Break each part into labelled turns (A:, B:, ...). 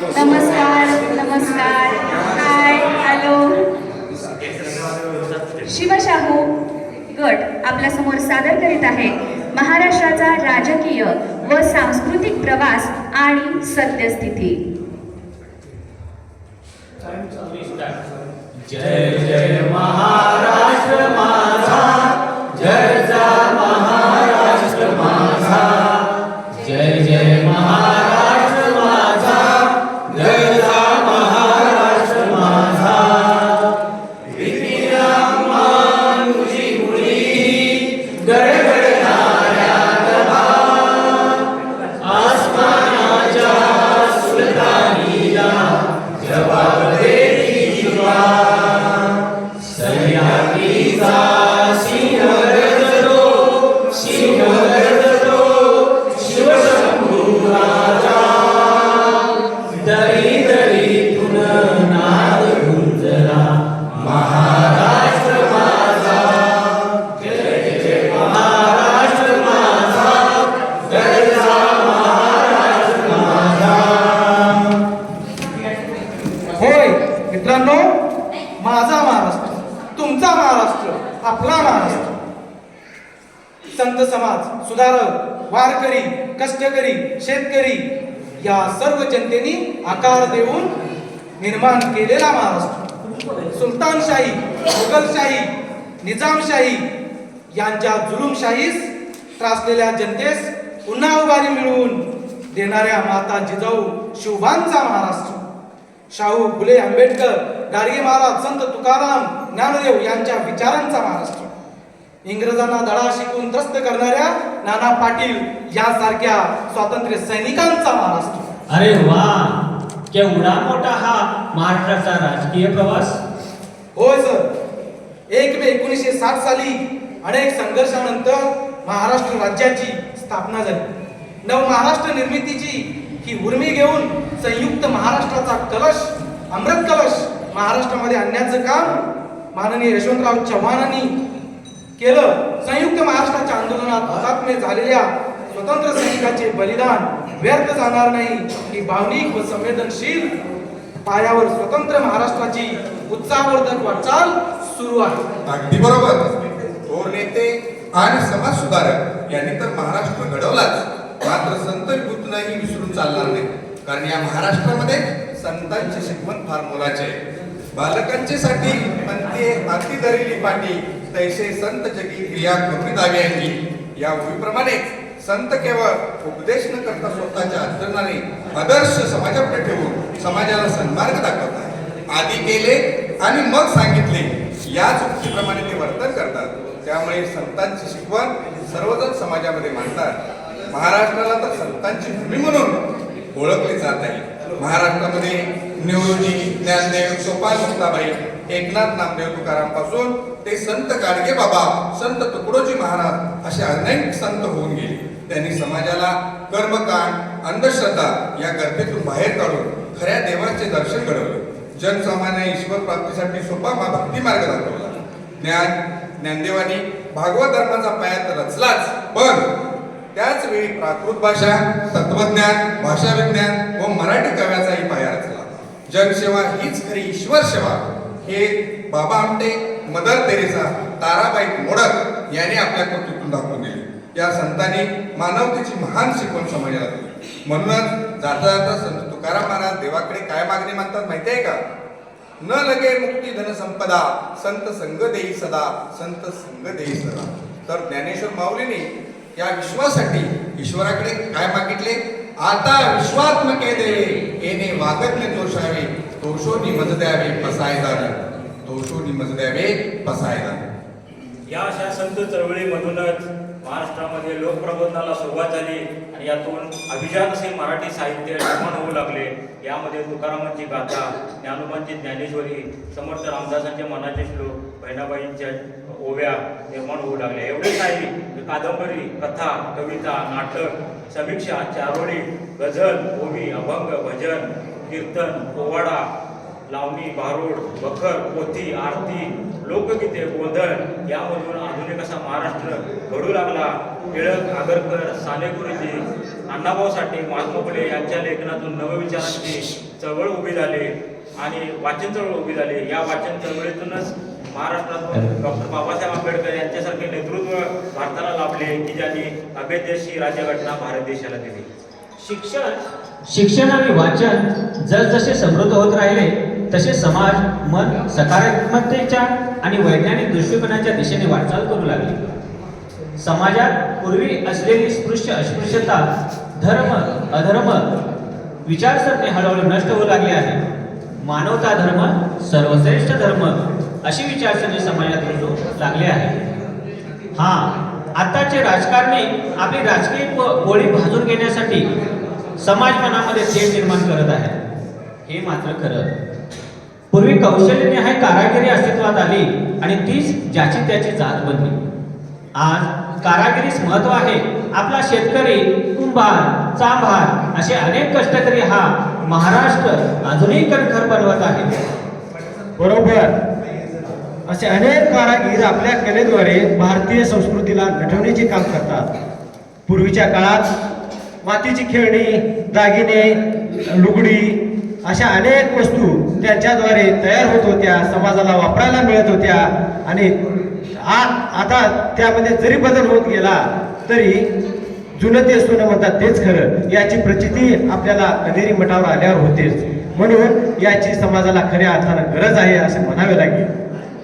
A: नमस्कार नमस्कार. Hi hello Shivshahu गट आपल्यासमोर सादर करीत आहे. महाराष्ट्राचा राजकीय व सांस्कृतिक प्रवास आणि सत्यस्थिती
B: जय जय
C: महा सुधारक वारकरी कष्टकरी शेतकरी या सर्व जनतेने आकार देऊन निर्माण केलेला महाराष्ट्र. सुलतानशाही मुघलशाही निजामशाही यांच्या जुलुमशाहीस त्रासलेल्या जनतेस पुन्हा उभारी मिळवून देणाऱ्या माता जिजाऊ शिवबांचा महाराष्ट्र. शाहू फुले आंबेडकर गाडगे महाराज संत तुकाराम ज्ञानदेव यांच्या विचारांचा महाराष्ट्र. इंग्रजांना धडा शिकून त्रस्त करणाऱ्या नाना पाटील यासारख्या स्वातंत्र्य सैनिकांचा महाराष्ट्र
B: अरे वा केवढा मोठा हा महाराष्ट्राचा राजकीय प्रवास.
C: होय सर. एक मे एकोणीसशे साठ साली अनेक संघर्षानंतर महाराष्ट्र राज्याची स्थापना झाली. नव महाराष्ट्र निर्मितीची ही उर्मी घेऊन संयुक्त महाराष्ट्राचा कलश अमृत कलश महाराष्ट्रामध्ये आणण्याचं काम माननीय यशवंतराव चव्हाणांनी केलं. संयुक्त महाराष्ट्राच्या आंदोलनात हुतात्मे झालेल्या स्वतंत्र सैनिकाचे बलिदान व्यर्थ जाणार नाही ही भावनिक व संवेदनशील पायावर स्वतंत्र महाराष्ट्राची उत्साहवर्धक वाटचाल सुरू आहे.
D: अगदी बरोबर. थोर नेते आणि समाज सुधारक यांनी तर महाराष्ट्र घडवलाच. मात्र संत विभूतींनाही विसरून चालणार नाही. कारण या महाराष्ट्रामध्ये संतांची शिकवण फार मोलाची आहे. बालकांच्यासाठी साठी पंते हाती धरली पाठी तैसे संत जगी क्रिया कमी दावी यांची या ओळीप्रमाणे संत केवळ उपदेश न करता स्वतःच्या आचरणाने आदर्श समाजापुढे ठेवून समाजाला सन्मार्ग दाखवतात. आधी केले आणि मग सांगितले. याच उक्तीप्रमाणे ते वर्तन करतात. त्यामुळे संतांची शिकवण सर्वजण समाजामध्ये मांडतात. महाराष्ट्राला तर संतांची भूमी म्हणून ओळखली जात आहे. महाराष्ट्रामध्ये नेहरूजी ज्ञानदेव सोपान मुक्ताबाई एकनाथ नामदेव तुकारामपासून ते संत गाडगे बाबा संत तुकडोजी महाराज असे अनेक संत होऊन गेले. त्यांनी समाजाला कर्मकांड अंधश्रद्धा या गर्भेतून बाहेर काढून खऱ्या देवाचे दर्शन घडवले. जनसामान्य ईश्वर प्राप्तीसाठी सोपा मा भक्ती मार्ग दाखवला. ज्ञान ज्ञानदेवानी भागवत धर्माचा पाया तर रचलाच पण वेळी प्राकृत भाषा तत्वज्ञान भाषा विज्ञान व मराठी कव्याचाही पाया रचला. जनसेवा हीच खरी ईश्वर सेवा. हे बाबा आमटे मदर तेरेसा ताराबाई मोडक यांनी आपल्या कृतीतून दाखवून दिले. या संतांनी मानवतेची महान शिकवण समाजाला. दिली म्हणूनच जाता जाता संत तुकाराम महाराज देवाकडे काय मागणी मागतात माहिती आहे का? न लगे मुक्ती धनसंपदा संत संग देई सदा संत संग देई सदा. तर ज्ञानेश्वर माऊलीने या विश्वासाठी ईश्वराकडे काय मागितले? आता विश्वात्मके देवे येणे दोषावे तोषावे तोषोनी मज द्यावे पसायदा तोषोनी मज द्यावे पसायदा
E: या अशा संत चळवळीमधूनच महाराष्ट्रामध्ये लोकप्रबोधनाला सुरुवात झाली आणि यातून अभिजात असे मराठी साहित्य निर्माण होऊ लागले. यामध्ये तुकारामांची गाथा ज्ञानोबांची ज्ञानेश्वरी समर्थ रामदासांचे मनाचे श्लोक बहिणाबाईंच्या ओव्या निर्माण होऊ लागल्या. एवढेच नाही कादंबरी कथा कविता नाटक समीक्षा चारोळी गझल ओवी अभंग भजन कीर्तन पोवाडा लावणी भारूड बखर पोथी आरती लोकगीते गोंधळ यामधून आधुनिक असा महाराष्ट्र घडू लागला. टिळक आगरकर साने गुरुजी अण्णाभाऊ साठे महात्मा फुले यांच्या लेखनातून नवविचारांची चळवळ उभी झाली आणि वाचन चळवळ उभी झाली. या वाचन चळवळीतूनच महाराष्ट्रातून डॉक्टर बाबासाहेब आंबेडकर यांच्यासारखे नेतृत्व भारताला लाभले. की ज्यांनी अभेद्यशी राज्यघटना भारत देशाला दिली.
B: शिक्षण. शिक्षण आणि वाचन जसजसे समृद्ध होत राहिले तसे समाज मन सकारात्मकतेच्या आणि वैज्ञानिक दृष्टिकोनाच्या दिशेने वाटचाल करू लागले. समाजात पूर्वी असलेली स्पृश्य अस्पृश्यता धर्म अधर्म विचारसरणी हळूहळू नष्ट होऊ लागली आहे. मानवता धर्म सर्वश्रेष्ठ धर्म अशी विचारसरणी समाजात रुजू लागली आहे. हा आताचे राजकारणी आपली राजकीय गोळी भाजून घेण्यासाठी समाज मनामध्ये तेढ निर्माण करत आहे हे मात्र खरं. पूर्वी कौशल्यनिहाय कारागिरी अस्तित्वात आली आणि तीच ज्याची त्याची जात बनली. आज कारागिरीस महत्त्व आहे आपला शेतकरी कुंभार चांभार असे अनेक कष्टकरी हा महाराष्ट्र अजूनही कणखर बनवत आहे.
F: बरोबर. असे अनेक कारागीर आपल्या कलेद्वारे भारतीय संस्कृतीला नटवण्याचे काम करतात. पूर्वीच्या काळात मातीची खेळणी दागिने लुगडी अशा अनेक वस्तू त्यांच्याद्वारे तयार होत होत्या समाजाला वापरायला मिळत होत्या. आणि आ- आता त्यामध्ये जरी बदल होत गेला तरी जुनं ते सोनं म्हणतात तेच खरं. याची प्रचिती आपल्याला अंधेरी मठावर आल्यावर होतेच. म्हणून याची समाजाला खऱ्या अर्थानं गरज आहे असं म्हणावे लागेल.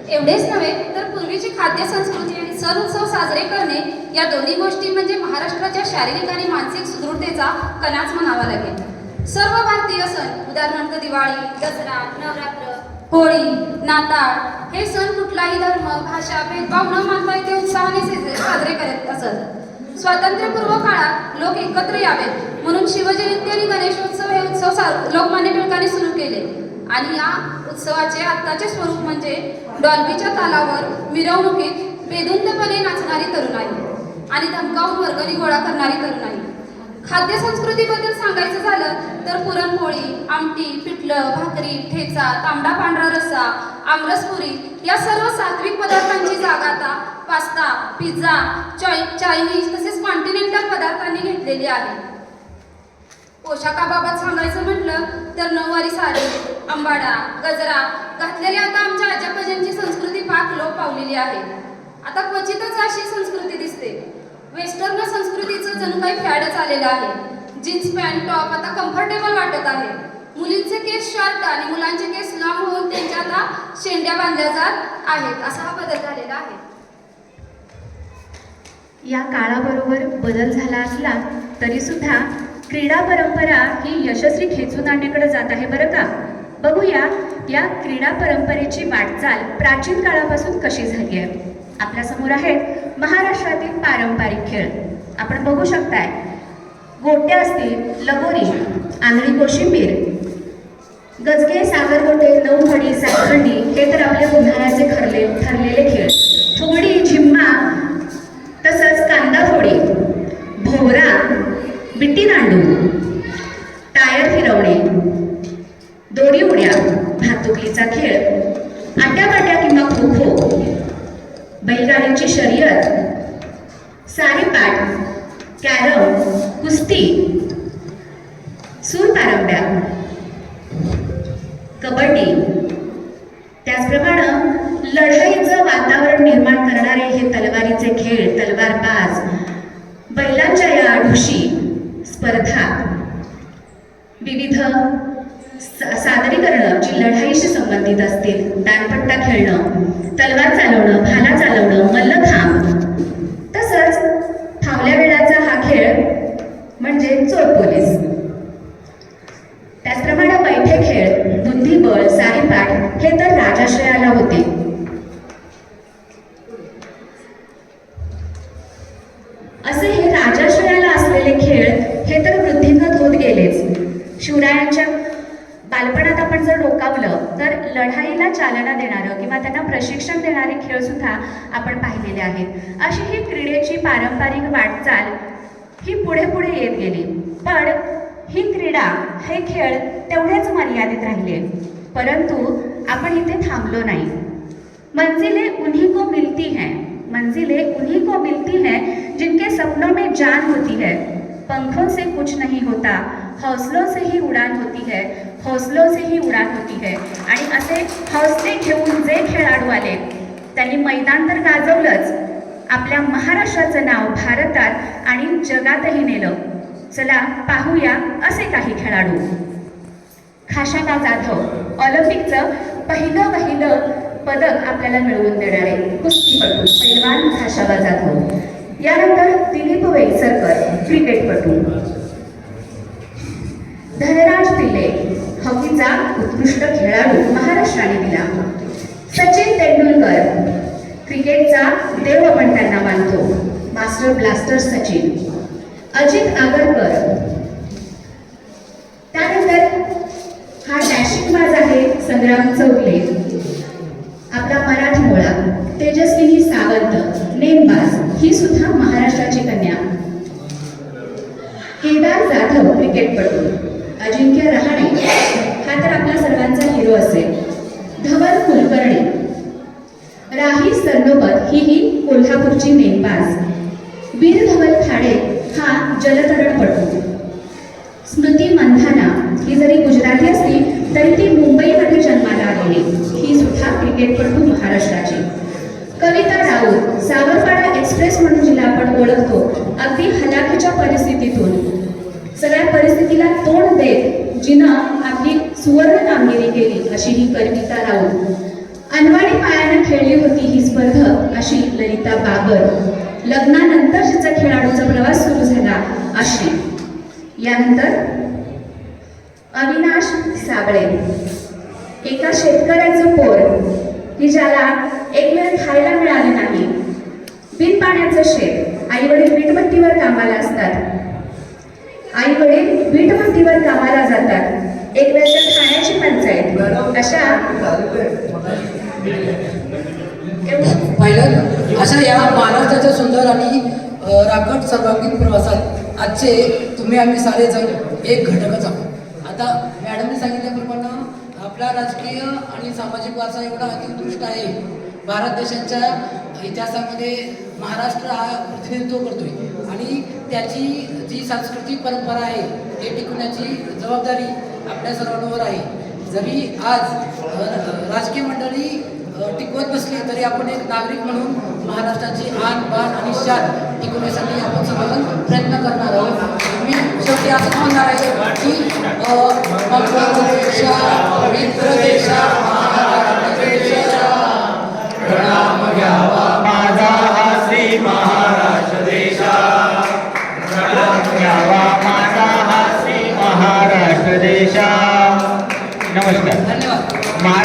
G: एवढेच नव्हे तर पूर्वीची खाद्य संस्कृती आणि सण उत्सव साजरे करणे या दोन्ही गोष्टी म्हणजे महाराष्ट्राच्या शारीरिक आणि मानसिक सुदृढतेचा कणाच म्हणावा लागेल. सर्व भारतीय सण उदाहरणार्थ दिवाळी दसरा नवरात्र होळी नाताळ हे सण कुठलाही धर्म भाषा भेदभाव न मानता ते उत्साहाने साजरे करत असत. स्वातंत्र्यपूर्व काळात लोक एकत्र यावेत. म्हणून शिवजयंती आणि गणेशोत्सव हे उत्सव लोकमान्य टिळकांनी सुरू केले. आणि या उत्सवाचे आत्ताचे स्वरूप म्हणजे डॉल्बीच्या तालावर मिरवणुकीत बेधुंदपणे नाचणारी तरुणाई आणि धमकावून वर्गणी गोळा करणारी तरुणाई. खाद्य संस्कृतीबद्दल सांगायचं झालं तर पुरणपोळी आमटी पिठलं भाकरी ठेचा तांबडा पांढरा रस्सा आमरसपुरी या सर्व सात्विक पदार्थांची जागा आता पास्ता पिझ्झा चाय चायनीज तसेच कॉन्टिनेंटल पदार्थांनी घेतलेली आहे. पोशाखाबाबत सांगायचं म्हटलं तर नऊवारी साडी अंबाडा गजरा घातलेली आता आमच्या आजापजांची संस्कृती फार लोप पावलेली आहे. आता क्वचितच अशी संस्कृती दिसते. वेस्टर्न संस्कृतीचं जणू काही फॅडच आलेलं आहे. जीन्स पॅन्ट टॉप आता कम्फर्टेबल वाटत आहे. मुलींचे केस शॉर्ट आणि मुलांचे केस लांब होऊन त्यांच्या आता शेंड्या बांधल्या जात आहेत. असा हा बदल झालेला आहे.
A: या काळाबरोबर बदल झाला असला तरी सुद्धा क्रीडा परंपरा ही यशस्वी खेचून आणण्याकडे जात आहे बरं का? बघूया या क्रीडा परंपरेची वाटचाल प्राचीन काळापासून कशी झाली आहे. आपल्यासमोर आहेत महाराष्ट्रातील पारंपरिक खेळ. आपण बघू शकताय. गोट्या असतील लगोरी आंधळी कोशिंबीर गजगे सागरगोटे नऊखडी सातखंडी हे तर आपल्या उन्हाळ्याचे खरले ठरलेले खेळ. फुगडी झिम्मा तसंच कांदा फोडी भोवरा बिट्टी दांडू टायर फिरवणे दोरी उड्या भातुकलीचा खेळ. बैलगाडीची शर्यत सारीपाट कॅरम कुस्ती सूरपारंब्या कबड्डी. त्याचप्रमाणे लढाईचं वातावरण निर्माण करणारे हे तलवारीचे खेळ तलवारबाज बैलांच्या या ढुशी स्पर्धा. विविध सादरीकरणं जी लढाईशी संबंधित असतील दानपट्टा खेळणं तलवार चालवणं भाला चालवणं मल्लखांब तसंच फावल्या वेळाचा हा खेळ म्हणजे चोर पोलीस. त्याचप्रमाणे बैठे खेळ बुद्धिबळ सारीपाठ हे तर राजाश्रयाला होते. असे हे राजाश्रयाला असलेले खेळ हे तर वृद्धिंगत होत गेलेच. शिवरायांच्या बालपणात आपण जर डोकावलं तर लढाईला चालना देणारं किंवा त्यांना प्रशिक्षण देणारे खेळ सुद्धा आपण पाहिलेले आहेत. अशी ही क्रीडेची पारंपरिक वाटचाल ही पुढे पुढे येत गेली. पण ही क्रीडा हे खेळ तेवढेच मर्यादित राहिले. परंतु आपण इथे थांबलो नाही. मंजिले उन्हीं को मिलती हैं. मंजिले उन्हीं को मिलती हैं जिनके सपनों में जान होती है. पंखों से कुछ नहीं होता हौसलों से ही उडान होती है हौसलों से ही उडान होती है. आणि असे हौसले घेऊन जे खेळाडू आले त्यांनी मैदान तर गाजवलंच. आपल्या महाराष्ट्राचं नाव भारतात आणि जगातही नेलं. चला पाहूया असे काही खेळाडू. खाशाबा जाधव ऑलिम्पिकचं पहिलं पहिलं पदक आपल्याला मिळवून देणारे कुस्तीपटू पैलवान खाशाबा जाधव. यानंतर दिलीप वेलसरकर क्रिकेटपटू. धनराज पिल्ले हॉकीचा उत्कृष्ट खेळाडू महाराष्ट्राने दिला. सचिन तेंडुलकर क्रिकेटचा देव आपण त्यांना मानतो. Master blaster Sachin. Ajit Agarkar. त्यानंतर हा डॅशिंग बाज आहे संग्राम चौगले. आपला मराठी मुळा तेजस्विनी सावंत नेमबाज ही सुद्धा महाराष्ट्राची कन्या. केदार जाधव क्रिकेटपटू अजिंक्य रहाणे हा तर आपल्या सर्वांचा हिरो असेल धवल कुलकर्णी. राही सरनोबत ही ही कोल्हापूरची नेमबाज. वीर धवल खाडे हा जलतरणपटू स्मृती मंधाना ही जरी गुजराती असली तरी ती मुंबईमध्ये जन्माला आलेली. ही सुद्धा क्रिकेटपटू महाराष्ट्राची. कविता राऊत सावरपाडा एक्सप्रेस म्हणून जिला आपण ओळखतो अगदी हलाखीच्या परिस्थितीतून. सगळ्या परिस्थितीला तोंड देत जिनं सुवर्ण कामगिरी केली अशी ही कविता राऊत. अनवाणी पायानं खेळली होती ही स्पर्धक अशी ललिता बाबर. लग्नानंतर तिचा खेळाडूचा प्रवास सुरू झाला अशी. यानंतर अविनाश साबळे. एका शेतकऱ्याचं पोर की ज्याला एक वेळ खायला मिळाले नाही. बिन पाण्याचं शेत. आई वडील वीटभट्टीवर कामाला असतात. आई वडील वीटभट्टीवर कामाला जातात. एक वेळ तर खाण्याची पंचायत अशा?
H: पाहिलं अशा या महाराष्ट्राच्या सुंदर आणि राखट सर्वांगीण प्रवासात आजचे तुम्ही आम्ही सारेजण एक घटकच आहोत. आता मॅडमने सांगितल्याप्रमाणे आपला राजकीय आणि सामाजिक वारसा एवढा अतिउत्कृष्ट आहे. भारत देशाच्या इतिहासामध्ये महाराष्ट्र हा प्रतिनिधित्व करतोय. आणि त्याची जी सांस्कृतिक परंपरा आहे ते टिकवण्याची जबाबदारी आपल्या सर्वांवर आहे. जरी आज राजकीय मंडळी टिकवत बसली तरी आपण एक नागरिक म्हणून महाराष्ट्राची आन बाण आणि शान टिकवण्यासाठी आपण सर्वजण प्रयत्न करणार आहोत. मी शेवटी असं म्हणणार आहे की देशा, मित्र देशा,
F: हा नमस्कार.
H: धन्यवाद.